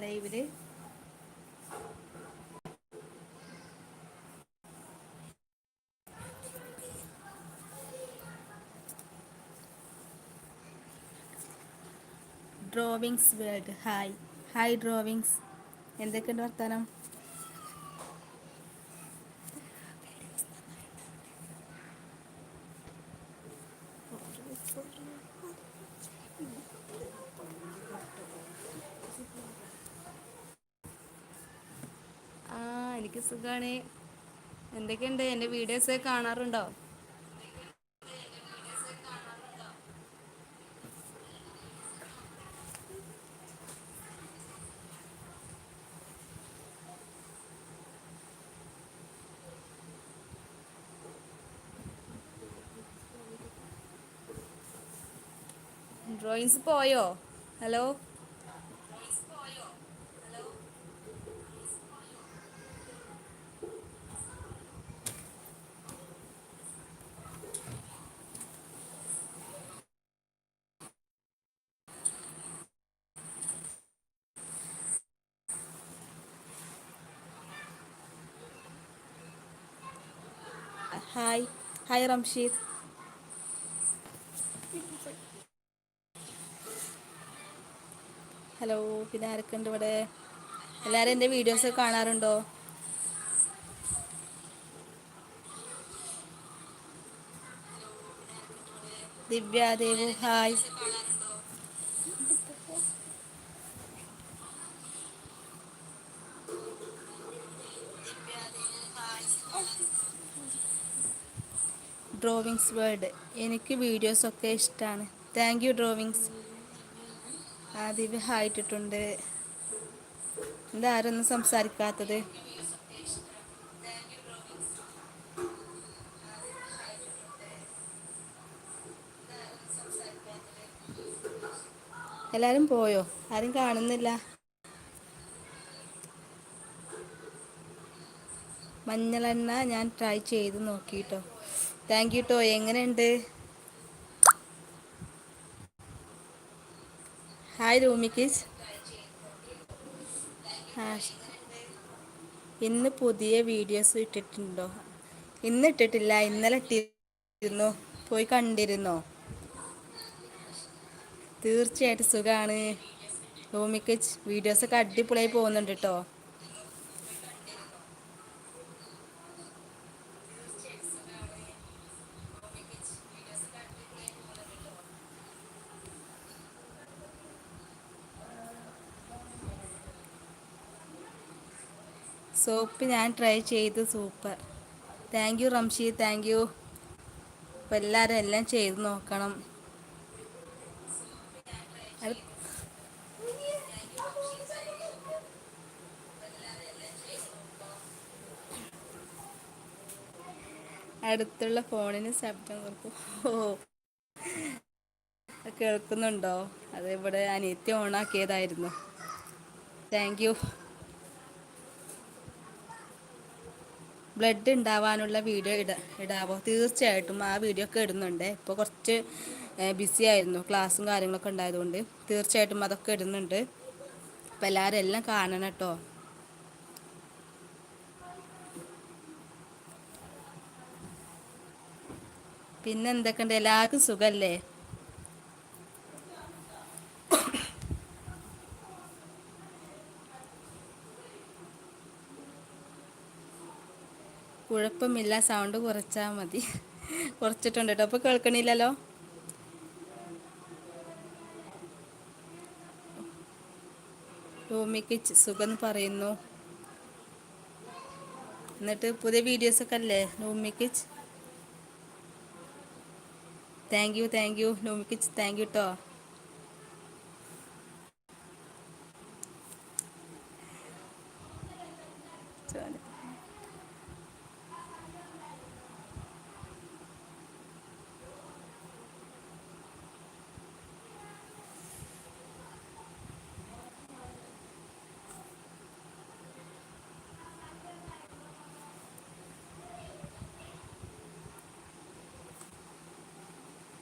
ലൈവിൽ drawings world hi hi drawings എന്തൊക്കെയുണ്ട് വർത്താനം ആ എനിക്ക് സുഖമാണ് എന്തൊക്കെയുണ്ട്? എന്റെ വീഡിയോസ് കാണാറുണ്ടോ? ഡ്രോയിങ്സ് പോയോ? Hello? Hi hi Ramsheed hello പിന്നെ ആരൊക്കെ ഉണ്ട് ഇവിടെ? എല്ലാവരും എന്റെ വീഡിയോസ് കാണാറുണ്ടോ? Divya Devu hi drawings world എനിക്ക് വീഡിയോസൊക്കെ ഇഷ്ടമാണ് താങ്ക് യു ഡ്രോവിങ്സ് ആദ്യം ഹായിട്ടിട്ടുണ്ട് ഹായ് ഇട്ടിട്ടുണ്ട് എന്താ ആരൊന്നും സംസാരിക്കാത്തത്? എല്ലാവരും പോയോ? ആരും കാണുന്നില്ല. മഞ്ഞളെണ്ണ ഞാൻ ട്രൈ ചെയ്ത് നോക്കിട്ടോ. താങ്ക് യു ടോ എങ്ങനെയുണ്ട്? ഹായ് റൂമിക്കിസ് കിസ് ഇന്ന് പുതിയ വീഡിയോസ് ഇട്ടിട്ടുണ്ടോ? ഇന്ന് ഇട്ടിട്ടില്ല. ഇന്നലെ ഇട്ടിരുന്നു. പോയി കണ്ടിരുന്നോ? തീർച്ചയായിട്ടും സുഖമാണ് റൂമിക്ക് വീഡിയോസൊക്കെ അടിപൊളിയായി പോകുന്നുണ്ട് കേട്ടോ സോപ്പ് ഞാൻ ട്രൈ ചെയ്ത് super. Thank you Ramshi thank you അപ്പോൾ എല്ലാവരും എല്ലാം ചെയ്ത് നോക്കണം. അടുത്തുള്ള ഫോണിന് ശബ്ദം കൊടുക്കും. ഓ. കേൾക്കുന്നുണ്ടോ? അത് ഇവിടെ അനിയത്തി ഓണാക്കിയതായിരുന്നു. താങ്ക് യു ബ്ലഡ് ഉണ്ടാവാനുള്ള വീഡിയോ ഇട ഇടാവോ? തീർച്ചയായിട്ടും ആ വീഡിയോ ഒക്കെ ഇടുന്നുണ്ട്. ഇപ്പോൾ കുറച്ച് ബിസി ആയിരുന്നു. ക്ലാസ്സും കാര്യങ്ങളൊക്കെ ഉണ്ടായതുകൊണ്ട് തീർച്ചയായിട്ടും അതൊക്കെ ഇടുന്നുണ്ട്. അപ്പോൾ എല്ലാവരും എല്ലാം കാണണം കേട്ടോ പിന്നെ എന്തൊക്കെയുണ്ട്? എല്ലാവർക്കും സുഖമല്ലേ കുഴപ്പമില്ല സൗണ്ട് കുറച്ചാൽ മതി. കുറച്ചിട്ടുണ്ട് കേട്ടോ അപ്പോൾ കേൾക്കണില്ലല്ലോ? ഭൂമിക്ക് സുഖം പറയുന്നു. എന്നിട്ട് പുതിയ വീഡിയോസൊക്കെ അല്ലേ ലൂമിക്കിച്ച് താങ്ക് യു താങ്ക് യു ലൂമിക്കിച്ച് താങ്ക് യു കേട്ടോ